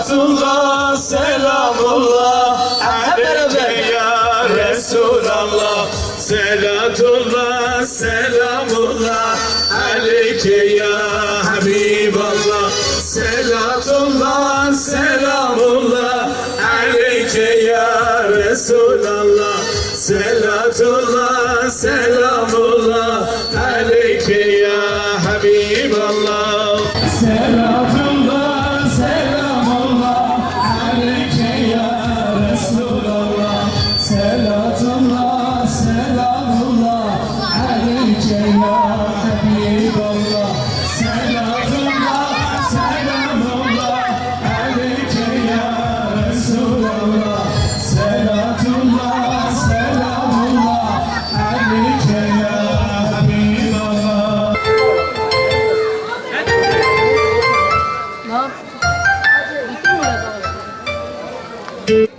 Selatullah, selamullah. Aleyke ya Resulallah. Selatullah, selamullah. Aleyke ya Habiballah. Selatullah, selamullah. Aleyke ya Resulallah. Selatullah, selamullah. Aleyke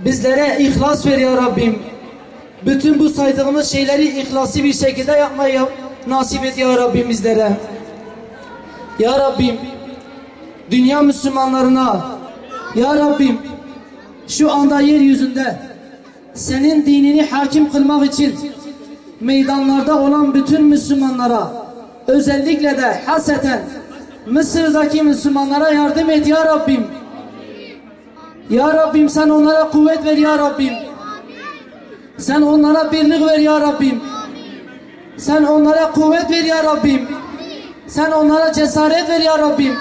Bizlere ihlas ver ya Rabbim. Bütün bu saydığımız şeyleri ihlaslı bir şekilde yapmayı nasip et ya Rabbim bizlere. Ya Rabbim, dünya Müslümanlarına, Ya Rabbim, şu anda yeryüzünde senin dinini hakim kılmak için meydanlarda olan bütün Müslümanlara, özellikle de haseten Mısır'daki Müslümanlara yardım et Ya Rabbim. Ya Rabbim sen onlara kuvvet ver ya Rabbim. Sen onlara birlik ver ya Rabbim. Sen onlara kuvvet ver ya Rabbim. Sen onlara cesaret ver ya Rabbim.